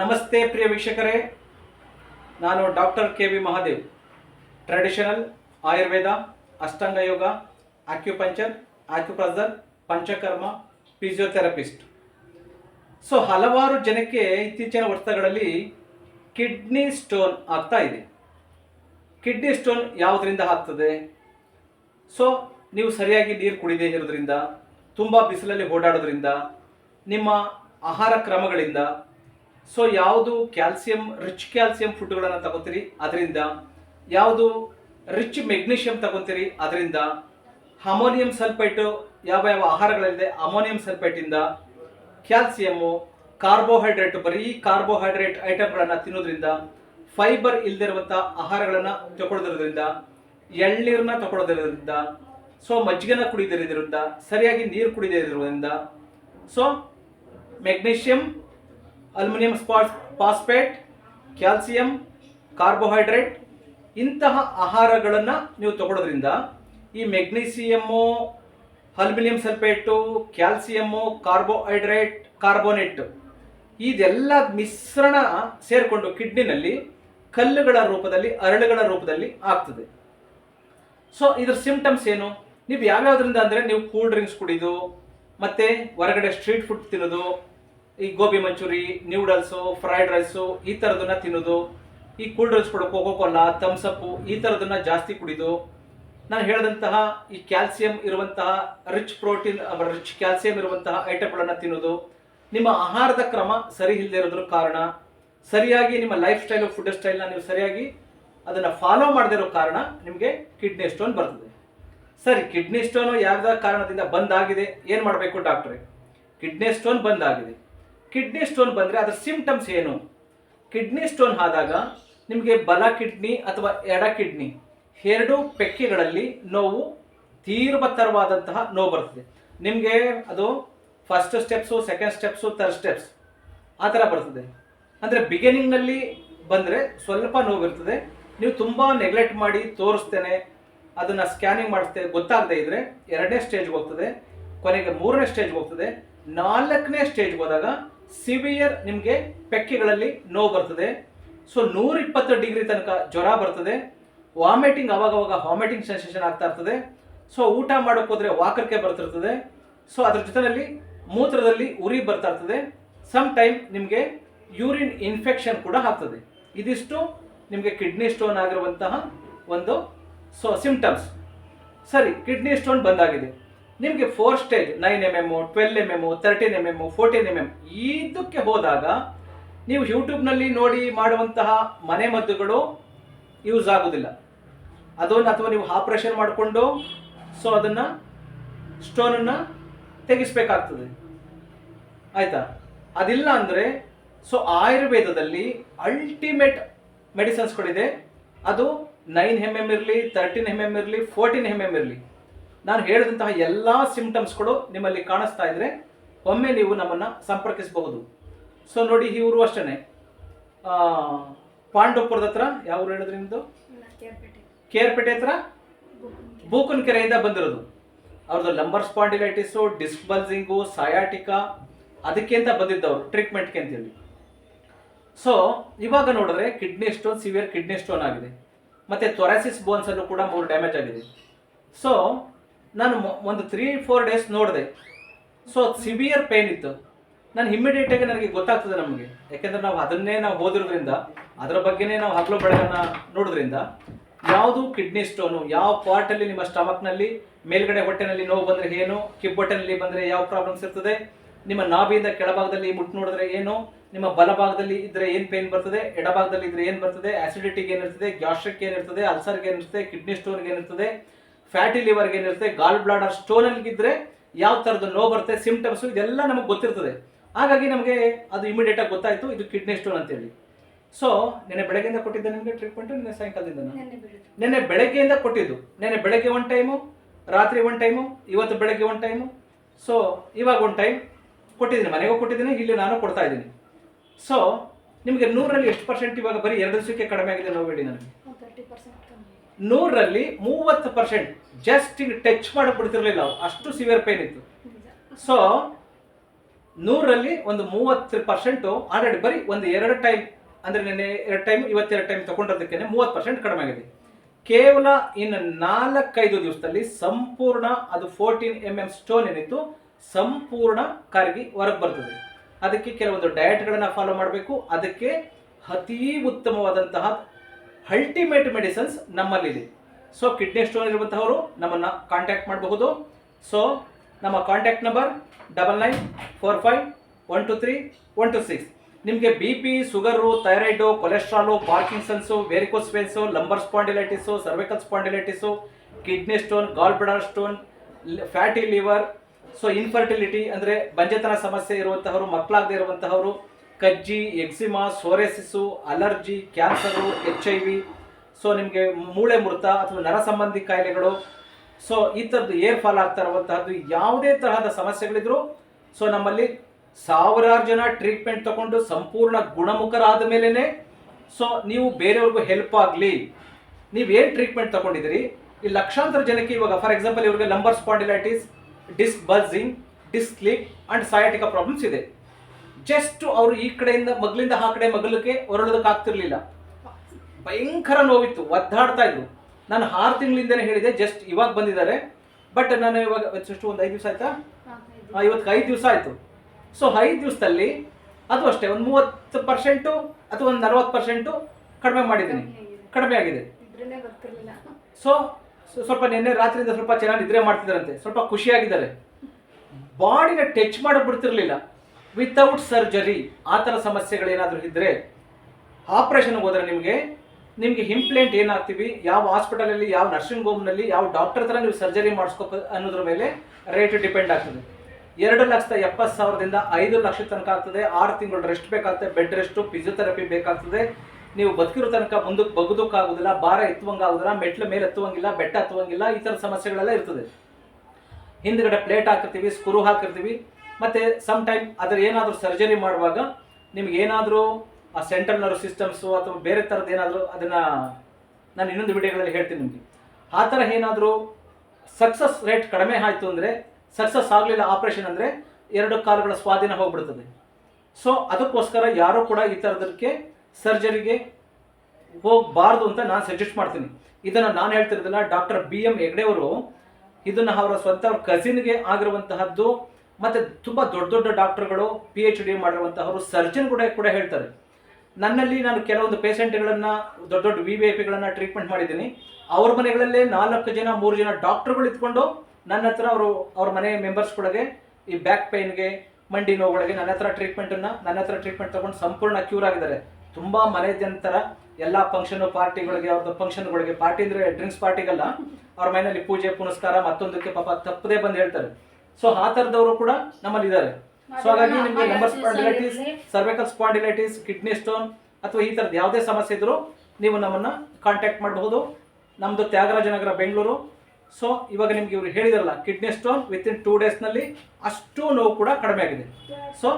ನಮಸ್ತೆ ಪ್ರಿಯ ವೀಕ್ಷಕರೇ. ನಾನು doctor K V Mahadev. Traditional Ayurveda, Ashtanga yoga acupuncture acupressure Panchakarma physiotherapist so ಹಲವಾರು ಜನಕ್ಕೆ ಇತ್ತೀಚಿನ ವರ್ಷಗಳಲ್ಲಿ ಕಿಡ್ನಿ ಸ್ಟೋನ್ ಆಗ್ತಾ ಇದೆ. ಕಿಡ್ನಿ ಸ್ಟೋನ್ ಯಾವುದರಿಂದ ಆಗ್ತದೆ? ಸೊ ನೀವು ಸರಿಯಾಗಿ ನೀರು ಕುಡಿದೇ ಇರೋದ್ರಿಂದ, ತುಂಬ ಬಿಸಿಲಲ್ಲಿ ಓಡಾಡೋದ್ರಿಂದ, ನಿಮ್ಮ ಆಹಾರ ಕ್ರಮಗಳಿಂದ. ಸೊ ಯಾವುದು ಕ್ಯಾಲ್ಸಿಯಂ ರಿಚ್ ಕ್ಯಾಲ್ಸಿಯಂ ಫುಡ್ಗಳನ್ನು ತಗೋತೀರಿ, ಅದರಿಂದ. ಯಾವುದು ರಿಚ್ ಮೆಗ್ನೀಷಿಯಂ ತಗೋತೀರಿ, ಅದರಿಂದ. ಅಮೋನಿಯಂ ಸಲ್ಫೈಟು ಯಾವ ಯಾವ ಆಹಾರಗಳಿದೆ ಅಮೋನಿಯಂ ಸಲ್ಫೈಟಿಂದ ಕ್ಯಾಲ್ಸಿಯಮ್ಮು ಕಾರ್ಬೋಹೈಡ್ರೇಟ್ ಬರೀ ಕಾರ್ಬೋಹೈಡ್ರೇಟ್ ಐಟಮ್ಗಳನ್ನು ತಿನ್ನೋದ್ರಿಂದ. ಫೈಬರ್ ಇಲ್ಲದಿರುವಂಥ ಆಹಾರಗಳನ್ನು ತಗೊಳ್ಳೋದ್ರಿಂದ ಎಳ್ನೀರನ್ನ ತಗೊಳ್ಳೋದ್ರಿಂದ ಸೊ ಮಜ್ಜಿಗೆನ ಕುಡಿದಿರೋದ್ರಿಂದ, ಸರಿಯಾಗಿ ನೀರು ಕುಡಿದಿರೋದ್ರಿಂದ. So magnesium, aluminium spot, phosphate, calcium, carbohydrate ಇಂತಹ ಆಹಾರಗಳನ್ನು ನೀವು ತಗೊಳ್ಳೋದ್ರಿಂದ ಈ magnesium aluminium sulphate calcium carbohydrate, carbonate ಇದೆಲ್ಲ ಮಿಶ್ರಣ ಸೇರಿಕೊಂಡು ಕಿಡ್ನಿನಲ್ಲಿ ಕಲ್ಲುಗಳ ರೂಪದಲ್ಲಿ, ಅರಳುಗಳ ರೂಪದಲ್ಲಿ ಆಗ್ತದೆ. ಸೊ ಇದ್ರ ಸಿಂಪ್ಟಮ್ಸ್ ಏನು? ನೀವು ಯಾವ್ಯಾವ್ದ್ರಿಂದ ಅಂದರೆ ನೀವು ಕೂಲ್ ಡ್ರಿಂಕ್ಸ್ ಕುಡಿದು, ಮತ್ತು ಹೊರಗಡೆ ಸ್ಟ್ರೀಟ್ ಫುಡ್ ತಿನ್ನೋದು ಈ gobi manchurian noodles fried rice ಈ ಥರದನ್ನ ತಿನ್ನೋದು, ಈ ಕೂಲ್ ಡ್ರಿಂಕ್ಸ್ ಕೊಡು ಕೋಕೋ ಕೋಲಾ ಥಮ್ಸಪ್ಪು ಈ ಥರದನ್ನ ಜಾಸ್ತಿ ಕುಡಿದು, ನಾನು ಹೇಳಿದಂತಹ ಈ ಕ್ಯಾಲ್ಸಿಯಂ ಇರುವಂತಹ ರಿಚ್ ಪ್ರೋಟೀನ್ ರಿಚ್ ಕ್ಯಾಲ್ಸಿಯಂ ಇರುವಂತಹ ಐಟಮ್ಗಳನ್ನು ತಿನ್ನೋದು, ನಿಮ್ಮ ಆಹಾರದ ಕ್ರಮ ಸರಿ ಇಲ್ಲದೆ ಇರೋದ್ರ ಕಾರಣ, ಸರಿಯಾಗಿ ನಿಮ್ಮ ಲೈಫ್ ಸ್ಟೈಲು ಫುಡ್ ಸ್ಟೈಲ್ನ ನೀವು ಸರಿಯಾಗಿ ಅದನ್ನು ಫಾಲೋ ಮಾಡದೇ ಇರೋ ಕಾರಣ ನಿಮಗೆ ಕಿಡ್ನಿ ಸ್ಟೋನ್ ಬರ್ತದೆ. ಸರಿ ಕಿಡ್ನಿ ಸ್ಟೋನು ಯಾವ್ದಾವ ಕಾರಣದಿಂದ ಬಂದಾಗಿದೆ, ಏನು ಮಾಡಬೇಕು ಡಾಕ್ಟ್ರೆ? ಕಿಡ್ನಿ ಸ್ಟೋನ್ ಬಂದಾಗಿದೆ. ಕಿಡ್ನಿ ಸ್ಟೋನ್ ಬಂದರೆ ಅದರ ಸಿಂಪ್ಟಮ್ಸ್ ಏನು? ಕಿಡ್ನಿ ಸ್ಟೋನ್ ಆದಾಗ ನಿಮಗೆ ಬಲ ಕಿಡ್ನಿ ಅಥವಾ ಎಡ ಕಿಡ್ನಿ ಎರಡು ಪೆಕ್ಕೆಗಳಲ್ಲಿ ನೋವು ತೀವ್ರತರವಾದಂತಹ ನೋವು ಬರ್ತದೆ. ನಿಮಗೆ ಅದು first steps second steps third steps ಆ ಥರ ಬರ್ತದೆ. ಅಂದರೆ ಬಿಗಿನಿಂಗ್ನಲ್ಲಿ ಬಂದರೆ ಸ್ವಲ್ಪ ನೋವಿರ್ತದೆ ನೀವು ತುಂಬ ನೆಗ್ಲೆಕ್ಟ್ ಮಾಡಿ ತೋರಿಸ್ತೇನೆ, ಅದನ್ನು ಸ್ಕ್ಯಾನಿಂಗ್ ಮಾಡಿಸ್ತೇ ಗೊತ್ತಾಗದೇ ಇದ್ದರೆ ಎರಡನೇ ಸ್ಟೇಜ್ಗೆ ಹೋಗ್ತದೆ. ಕೊನೆಗೆ ಮೂರನೇ ಸ್ಟೇಜ್ಗೆ ಹೋಗ್ತದೆ. ನಾಲ್ಕನೇ ಸ್ಟೇಜ್ಗೆ ಹೋದಾಗ ಸಿವಿಯರ್ ನಿಮಗೆ ಪೆಕ್ಕೆಗಳಲ್ಲಿ ನೋವು ಬರ್ತದೆ. ಸೊ ನೂರಿಪ್ಪತ್ತು ಡಿಗ್ರಿ ತನಕ ಜ್ವರ ಬರ್ತದೆ. ವಾಮಿಟಿಂಗ್ ಅವಾಗವಾಗ ವಾಮಿಟಿಂಗ್ ಸೆನ್ಸೇಷನ್ ಆಗ್ತಾ ಇರ್ತದೆ. ಸೊ ಊಟ ಮಾಡೋಕೆ ಹೋದ್ರೆ ವಾಕರಿಕೆ ಬರ್ತಿರ್ತದೆ. ಸೊ ಅದ್ರ ಜೊತೆಯಲ್ಲಿ ಮೂತ್ರದಲ್ಲಿ ಉರಿ ಬರ್ತಾ ಇರ್ತದೆ. ಸಮ್ ಟೈಮ್ ನಿಮಗೆ ಯೂರಿನ್ ಇನ್ಫೆಕ್ಷನ್ ಕೂಡ ಆಗ್ತದೆ. ಇದಿಷ್ಟು ನಿಮಗೆ ಕಿಡ್ನಿ ಸ್ಟೋನ್ ಆಗಿರುವಂತಹ ಒಂದು ಸೊ ಸಿಂಪ್ಟಮ್ಸ್ ಸರಿ ಕಿಡ್ನಿ ಸ್ಟೋನ್ ಬಂದಾಗಿದೆ. ನಿಮಗೆ four stage nine M M twelve M M thirteen M M fourteen M M ಇದಕ್ಕೆ ಹೋದಾಗ ನೀವು ಯೂಟ್ಯೂಬ್ನಲ್ಲಿ ನೋಡಿ ಮಾಡುವಂತಹ ಮನೆ ಮದ್ದುಗಳು ಯೂಸ್ ಆಗೋದಿಲ್ಲ. ಅದನ್ನು ಅಥವಾ ನೀವು ಆಪ್ರೇಷನ್ ಮಾಡಿಕೊಂಡು ಸೊ ಅದನ್ನು ಸ್ಟೋನನ್ನು ತೆಗಿಸ್ಬೇಕಾಗ್ತದೆ. ಆಯಿತಾ? ಅದಿಲ್ಲ ಅಂದರೆ ಸೊ ಆಯುರ್ವೇದದಲ್ಲಿ ಅಲ್ಟಿಮೇಟ್ ಮೆಡಿಸನ್ಸ್ಗಳಿದೆ ಅದು ನೈನ್ ಎಂ ಎಂ ಇರಲಿ ತರ್ಟೀನ್ ಎಂ ಎಂ ಇರಲಿ ಫೋರ್ಟೀನ್ ಎಂ ಎಂ ಇರಲಿ. ನಾನು ಹೇಳಿದಂತಹ ಎಲ್ಲ ಸಿಂಪ್ಟಮ್ಸ್ಗಳು ನಿಮ್ಮಲ್ಲಿ ಕಾಣಿಸ್ತಾ ಇದ್ರೆ ಒಮ್ಮೆ ನೀವು ನಮ್ಮನ್ನು ಸಂಪರ್ಕಿಸಬಹುದು. ಸೊ ನೋಡಿ ಇವರು ಅಷ್ಟೇ ಪಾಂಡವಪುರದ ಹತ್ರ ಯಾವ ಊರು ಹೇಳಿದ್ರಿ ನಿಮ್ಮದು ಕೇರ್ಪೇಟೆ. ಹತ್ರ? ಬೂಕನ್ ಕೆರೆಯಿಂದ ಬಂದಿರೋದು. ಅವ್ರದ್ದು lumbar spondylitis disc bulging sciatica ಅದಕ್ಕೆ ಅಂತ ಬಂದಿದ್ದವರು ಟ್ರೀಟ್ಮೆಂಟ್ಗೆ ಅಂತೇಳಿ. ಸೊ ಇವಾಗ ನೋಡಿದ್ರೆ kidney stone severe kidney stone ಆಗಿದೆ. ಮತ್ತೆ ತೊರಾಸಿಸ್ ಬೋನ್ಸ್ ಅನ್ನು ಕೂಡ ಮೂರು ಡ್ಯಾಮೇಜ್ ಆಗಿದೆ. ಸೊ ನಾನು ಒಂದು ತ್ರೀ ಫೋರ್ ಡೇಸ್ ನೋಡಿದೆ. ಸೊ ಸಿವಿಯರ್ ಪೇನ್ ಇತ್ತು. ನಾನು ಇಮಿಡಿಯೇಟ್ ಆಗಿ ನನಗೆ ಗೊತ್ತಾಗ್ತದೆ ನಮಗೆ. ಯಾಕೆಂದ್ರೆ ನಾವು ಅದನ್ನೇ ನಾವು ಓದಿರೋದ್ರಿಂದ, ಅದರ ಬಗ್ಗೆನೇ ನಾವು ಹಗಲು ಬೆಳಗನ್ನ ನೋಡೋದ್ರಿಂದ, ಯಾವುದು ಕಿಡ್ನಿ ಸ್ಟೋನು ಯಾವ ಪಾರ್ಟಲ್ಲಿ ನಿಮ್ಮ ಸ್ಟಮಕ್ನಲ್ಲಿ ಮೇಲ್ಗಡೆ ಹೊಟ್ಟೆನಲ್ಲಿ ನೋವು ಬಂದರೆ ಏನು ಕಿಬ್ಬೊಟ್ಟೆನಲ್ಲಿ ಬಂದರೆ ಯಾವ ಪ್ರಾಬ್ಲಮ್ಸ್ ಇರ್ತದೆ, ನಿಮ್ಮ ನಾಭಿಯಿಂದ ಕೆಳಭಾಗದಲ್ಲಿ ಮುಟ್ಟು ನೋಡಿದ್ರೆ ಏನು, ನಿಮ್ಮ ಬಲಭಾಗದಲ್ಲಿ ಇದ್ರೆ ಏನು ಪೇನ್ ಬರ್ತದೆ, ಎಡಭಾಗದಲ್ಲಿ ಇದ್ರೆ ಏನು ಬರ್ತದೆ ಆಸಿಡಿಟಿಗೆ ಏನಿರ್ತದೆ ಗ್ಯಾಸ್ಟ್ರಿಕ್ ಏನಿರ್ತದೆ ಅಲ್ಸರ್ಗೆ ಏನಿರ್ತದೆ ಕಿಡ್ನಿ ಸ್ಟೋನ್ಗೆ ಏನಿರ್ತದೆ ಫ್ಯಾಟಿ ಲಿವರ್ ಏನಿರುತ್ತೆ? ಗಾಲ್ ಬ್ಲಾಡರ್ ಸ್ಟೋನಲ್ಲಿ ಇದ್ರೆ ಯಾವ ಥರದ ನೋವು ಬರುತ್ತೆ? ಸಿಂಪ್ಟಮ್ಸು ಇದೆಲ್ಲ ನಮಗೆ ಗೊತ್ತಿರ್ತದೆ. ಹಾಗಾಗಿ ನಮಗೆ ಅದು ಇಮಿಡಿಯೇಟ್ ಆಗಿ ಗೊತ್ತಾಯ್ತು. ಇದು ಕಿಡ್ನಿ ಸ್ಟೋನ್ ಅಂತೇಳಿ ಸೊ ನೆನ್ನೆ ಬೆಳಗ್ಗೆಯಿಂದ ಕೊಟ್ಟಿದ್ದೆ ನಿಮಗೆ ಟ್ರೀಟ್ಮೆಂಟ್ ನಿನ್ನೆ ಸಾಯಂಕಾಲದಿಂದ ನಿನ್ನೆ ಬೆಳಗ್ಗೆಯಿಂದ ಕೊಟ್ಟಿದ್ದು. ನೆನ್ನೆ ಬೆಳಗ್ಗೆ ಒನ್ ಟೈಮು ರಾತ್ರಿ ಒನ್ ಟೈಮು ಇವತ್ತು ಬೆಳಗ್ಗೆ ಒನ್ ಟೈಮು ಸೊ ಇವಾಗ ಒನ್ ಟೈಮ್ ಕೊಟ್ಟಿದ್ದೀನಿ. ಮನೆಗೂ ಕೊಟ್ಟಿದ್ದೀನಿ ಇಲ್ಲಿ ನಾನು ಕೊಡ್ತಾ ಇದ್ದೀನಿ. ಸೊ ನಿಮಗೆ ನೂರಲ್ಲಿ ಎಷ್ಟು ಪರ್ಸೆಂಟ್ ಇವಾಗ ಬರೀ ಎರಡು ದಿವಸಕ್ಕೆ ಕಡಿಮೆ ಆಗಿದೆ ನೋವು ಹೇಳಿ ನನಗೆ? ನೂರರಲ್ಲಿ ಮೂವತ್ತು ಪರ್ಸೆಂಟ್ ಜಸ್ಟ್ ಈಗ ಟಚ್ ಮಾಡಿ ಬಿಡ್ತಿರ್ಲಿಲ್ಲ ಅವ್ರು. ಅಷ್ಟು ಸಿವಿಯರ್ ಪೇನ್ ಇತ್ತು. ಸೊ ನೂರಲ್ಲಿ ಒಂದು ಮೂವತ್ತು ಪರ್ಸೆಂಟು ಆಲ್ರೆಡಿ ಬರೀ ಒಂದು ಎರಡು ಟೈಮ್ ಅಂದರೆ ನಿನ್ನೆ ಎರಡು ಟೈಮ್ ಇವತ್ತೆರಡು ಟೈಮ್ ತಗೊಂಡಿರೋದಕ್ಕೆ ಮೂವತ್ತು ಪರ್ಸೆಂಟ್ ಕಡಿಮೆ ಆಗಿದೆ. ಕೇವಲ ಇನ್ನು ನಾಲ್ಕೈದು ದಿವಸದಲ್ಲಿ ಸಂಪೂರ್ಣ ಅದು ಫೋರ್ಟೀನ್ ಎಂ ಎಂ ಸ್ಟೋನ್ ಏನಿತ್ತು ಸಂಪೂರ್ಣ ಕರಗಿ ಹೊರಗೆ ಬರ್ತದೆ. ಅದಕ್ಕೆ ಕೆಲವೊಂದು ಡಯಟ್ಗಳನ್ನು ಫಾಲೋ ಮಾಡಬೇಕು. ಅದಕ್ಕೆ ಅತೀ ಉತ್ತಮವಾದಂತಹ ಅಲ್ಟಿಮೇಟ್ ಮೆಡಿಸನ್ಸ್ ನಮ್ಮಲ್ಲಿದೆ. ಸೊ ಕಿಡ್ನಿ ಸ್ಟೋನ್ ಇರುವಂತಹವರು ನಮ್ಮನ್ನು ಕಾಂಟ್ಯಾಕ್ಟ್ ಮಾಡಬಹುದು. ಸೊ ನಮ್ಮ contact number double nine four five one two three one two six ನಿಮಗೆ B P sugar thyroid cholesterol Parkinson's varicose veins lumbar spondylitis cervical spondylitis kidney stone gall bladder stone fatty liver so infertility ಅಂದರೆ ಬಂಜೆತನ ಸಮಸ್ಯೆ ಇರುವಂತಹವರು, ಮಕ್ಕಳಾಗದೇ ಇರುವಂತಹವರು ಕಜ್ಜಿ, eczema, psoriasis, allergy, cancer, H I V, so ನಿಮಗೆ ಮೂಳೆ ಮುರಿತ ಅಥವಾ ನರ ಸಂಬಂಧಿ ಕಾಯಿಲೆಗಳು, ಸೊ ಈ ಥರದ್ದು ಏರ್ ಫಾಲ್ ಆಗ್ತಾ ಇರುವಂತಹದ್ದು ಯಾವುದೇ ತರಹದ ಸಮಸ್ಯೆಗಳಿದ್ರು, ಸೊ ನಮ್ಮಲ್ಲಿ ಸಾವಿರಾರು ಜನ ಟ್ರೀಟ್ಮೆಂಟ್ ತಗೊಂಡು ಸಂಪೂರ್ಣ ಗುಣಮುಖರಾದ ಮೇಲೇ ಸೊ ನೀವು ಬೇರೆಯವ್ರಿಗೂ ಹೆಲ್ಪ್ ಆಗಲಿ. ನೀವೇನು ಟ್ರೀಟ್ಮೆಂಟ್ ತಗೊಂಡಿದ್ದೀರಿ? ಈ ಲಕ್ಷಾಂತರ ಜನಕ್ಕೆ ಇವಾಗ, ಫಾರ್ ಎಕ್ಸಾಂಪಲ್, ಇವರಿಗೆ lumbar spondylitis, disc bulging disc slip and sciatica problems ಇದೆ. ಜಸ್ಟ್ ಅವರು ಈ ಕಡೆಯಿಂದ ಮಗಲಿಂದ ಆ ಕಡೆ ಮಗಲಕ್ಕೆ ಹೊರಡೋದಕ್ಕೆ ಆಗ್ತಿರ್ಲಿಲ್ಲ. ಭಯಂಕರ ನೋವಿತ್ತು ಒದ್ದಾಡ್ತಾ ಇದ್ರು. ನಾನು ಆರು ತಿಂಗಳಿಂದನೇ ಹೇಳಿದೆ ಜಸ್ಟ್ ಇವಾಗ ಬಂದಿದ್ದಾರೆ. ಬಟ್ ನಾನು ಇವಾಗ ಜಸ್ಟ್ ಒಂದು ಐದು ದಿವಸ ಆಯ್ತಾ? ಇವತ್ತು ಐದು ದಿವಸ ಆಯಿತು. ಸೊ ಐದು ದಿವಸದಲ್ಲಿ ಅದು ಅಷ್ಟೇ ಒಂದು ಮೂವತ್ತು ಪರ್ಸೆಂಟು ಅಥವಾ ಒಂದು ನಲ್ವತ್ತು ಪರ್ಸೆಂಟು ಕಡಿಮೆ ಮಾಡಿದ್ದೀನಿ. ಕಡಿಮೆ ಆಗಿದೆ. ಸೊ ಸ್ವಲ್ಪ ನಿನ್ನೆ ರಾತ್ರಿಯಿಂದ ಸ್ವಲ್ಪ ಚೆನ್ನಾಗಿ ನಿದ್ರೆ ಮಾಡ್ತಿದ್ದಾರಂತೆ. ಸ್ವಲ್ಪ ಖುಷಿಯಾಗಿದ್ದಾರೆ. ಬಾಡಿನ ಟಚ್ ಮಾಡಿ ಬಿಡ್ತಿರ್ಲಿಲ್ಲ. ವಿತೌಟ್ ಸರ್ಜರಿ ಆ ಥರ ಸಮಸ್ಯೆಗಳೇನಾದರೂ ಇದ್ದರೆ ಆಪ್ರೇಷನ್ಗೆ ಹೋದರೆ ನಿಮಗೆ ನಿಮಗೆ ಇಂಪ್ಲೇಂಟ್ ಏನಾಗ್ತೀವಿ, ಯಾವ ಹಾಸ್ಪಿಟಲಲ್ಲಿ ಯಾವ ನರ್ಸಿಂಗ್ ಹೋಮ್ನಲ್ಲಿ ಯಾವ ಡಾಕ್ಟರ್ ಥರ ನೀವು ಸರ್ಜರಿ ಮಾಡಿಸ್ಕೋ ಅನ್ನೋದ್ರ ಮೇಲೆ ರೇಟ್ ಡಿಪೆಂಡ್ ಆಗ್ತದೆ. ಎರಡು ಲಕ್ಷದ ಎಪ್ಪತ್ತು ಸಾವಿರದಿಂದ ಐದು ಲಕ್ಷ ತನಕ ಆಗ್ತದೆ, ಆರು ತಿಂಗಳು ರೆಸ್ಟ್ ಬೇಕಾಗ್ತದೆ ಬೆಡ್ ರೆಸ್ಟು ಫಿಸಿಯೋಥೆರಪಿ ಬೇಕಾಗ್ತದೆ. ನೀವು ಬದುಕಿರೋ ತನಕ ಮುಂದಕ್ಕೆ ಬಗ್ದಕ್ಕಾಗೋದಿಲ್ಲ, ಭಾರ ಎತ್ತುವಂಗಾಗೋದಿಲ್ಲ, ಮೆಟ್ಲ ಮೇಲೆ ಎತ್ತುವಂಗಿಲ್ಲ, ಬೆಟ್ಟ ಹತ್ತುವಂಗಿಲ್ಲ, ಈ ಥರ ಸಮಸ್ಯೆಗಳೆಲ್ಲ ಇರ್ತದೆ. ಹಿಂದ್ಗಡೆ ಪ್ಲೇಟ್ ಹಾಕಿರ್ತೀವಿ ಸ್ಕ್ರೂ ಹಾಕಿರ್ತೀವಿ ಮತ್ತು ಸಮ್ ಟೈಮ್ ಅದರ ಏನಾದರೂ ಸರ್ಜರಿ ಮಾಡುವಾಗ ನಿಮ್ಗೆ ಏನಾದರೂ ಆ ಸೆಂಟ್ರಲ್ ನರ್ವ್ ಸಿಸ್ಟಮ್ಸು ಅಥವಾ ಬೇರೆ ಥರದ್ದು ಏನಾದರೂ ಅದನ್ನು ನಾನು ಇನ್ನೊಂದು ವಿಡಿಯೋಗಳಲ್ಲಿ ಹೇಳ್ತೀನಿ ನಿಮಗೆ. ಆ ಥರ ಏನಾದರೂ ಸಕ್ಸಸ್ ರೇಟ್ ಕಡಿಮೆ ಆಯಿತು ಅಂದರೆ ಸಕ್ಸಸ್ ಆಗಲಿಲ್ಲ ಆಪ್ರೇಷನ್ ಅಂದರೆ ಎರಡು ಕಾಲುಗಳ ಸ್ವಾಧೀನ ಹೋಗ್ಬಿಡ್ತದೆ. ಸೊ ಅದಕ್ಕೋಸ್ಕರ ಯಾರೂ ಕೂಡ ಈ ಥರದಕ್ಕೆ ಸರ್ಜರಿಗೆ ಹೋಗಬಾರ್ದು ಅಂತ ನಾನು ಸಜೆಸ್ಟ್ ಮಾಡ್ತೀನಿ. ಇದನ್ನು ನಾನು ಹೇಳ್ತಿರೋದಿಲ್ಲ ಡಾಕ್ಟರ್ ಬಿ ಎಂ ಹೆಗ್ಡೆಯವರು, ಇದನ್ನು ಅವರ ಸ್ವಂತ ಅವ್ರ ಕಸಿನ್ಗೆ ಆಗಿರುವಂತಹದ್ದು ಮತ್ತು ತುಂಬ ದೊಡ್ಡ ದೊಡ್ಡ ಡಾಕ್ಟರ್ಗಳು ಪಿ ಎಚ್ ಡಿ ಮಾಡಿರುವಂತಹವರು ಸರ್ಜನ್ ಕೂಡ ಕೂಡ ಹೇಳ್ತಾರೆ. ನನ್ನಲ್ಲಿ ನಾನು ಕೆಲವೊಂದು ಪೇಷಂಟ್ಗಳನ್ನು, ದೊಡ್ಡ ದೊಡ್ಡ ವಿ ವಿ ಐ ಪಿಗಳನ್ನು ಟ್ರೀಟ್ಮೆಂಟ್ ಮಾಡಿದ್ದೀನಿ. ಅವ್ರ ಮನೆಗಳಲ್ಲೇ ನಾಲ್ಕು ಜನ, ಮೂರು ಜನ ಡಾಕ್ಟರ್ಗಳು ಇಟ್ಕೊಂಡು ನನ್ನ ಹತ್ರ ಅವರು, ಅವ್ರ ಮನೆ ಮೆಂಬರ್ಸ್ಗಳಿಗೆ ಈ ಬ್ಯಾಕ್ ಪೈನ್ಗೆ ಮಂಡಿ ನೋವುಗಳಿಗೆ ನನ್ನ ಹತ್ರ ಟ್ರೀಟ್ಮೆಂಟನ್ನು ನನ್ನ ಹತ್ರ ಟ್ರೀಟ್ಮೆಂಟ್ ತಗೊಂಡು ಸಂಪೂರ್ಣ ಕ್ಯೂರ್ ಆಗಿದ್ದಾರೆ. ತುಂಬ ಮನೆ ಎಲ್ಲಾ ಎಲ್ಲ ಫಂಕ್ಷನ್ ಪಾರ್ಟಿಗಳಿಗೆ, ಅವ್ರದ್ದು ಫಂಕ್ಷನ್ಗಳಿಗೆ ಪಾರ್ಟಿ ಅಂದರೆ ಡ್ರಿಂಕ್ಸ್ ಪಾರ್ಟಿಗಲ್ಲ ಅವ್ರ ಮನೆಯಲ್ಲಿ ಪೂಜೆ, ಪುನಸ್ಕಾರ ಮತ್ತೊಂದಕ್ಕೆ ಪಾಪ ತಪ್ಪದೇ ಬಂದು ಹೇಳ್ತಾರೆ. ಸೊ ಆ ಥರದವರು ಕೂಡ ನಮ್ಮಲ್ಲಿ ಇದ್ದಾರೆ. ಸೊ ಹಾಗಾಗಿ ನಿಮಗೆ number spondylitis cervical spondylitis kidney stone ಅಥವಾ ಈ ಥರದ ಯಾವುದೇ ಸಮಸ್ಯೆ ಇದ್ದರೂ ನೀವು ನಮ್ಮನ್ನು ಕಾಂಟ್ಯಾಕ್ಟ್ ಮಾಡಬಹುದು. ನಮ್ಮದು ತ್ಯಾಗರಾಜನಗರ ಬೆಂಗಳೂರು. ಸೊ ಇವಾಗ ನಿಮ್ಗೆ ಇವರು ಹೇಳಿದಾರಲ್ಲ kidney stone within two ಡೇಸ್ನಲ್ಲಿ ಅಷ್ಟು ನೋವು ಕೂಡ ಕಡಿಮೆ ಆಗಿದೆ. ಸೊ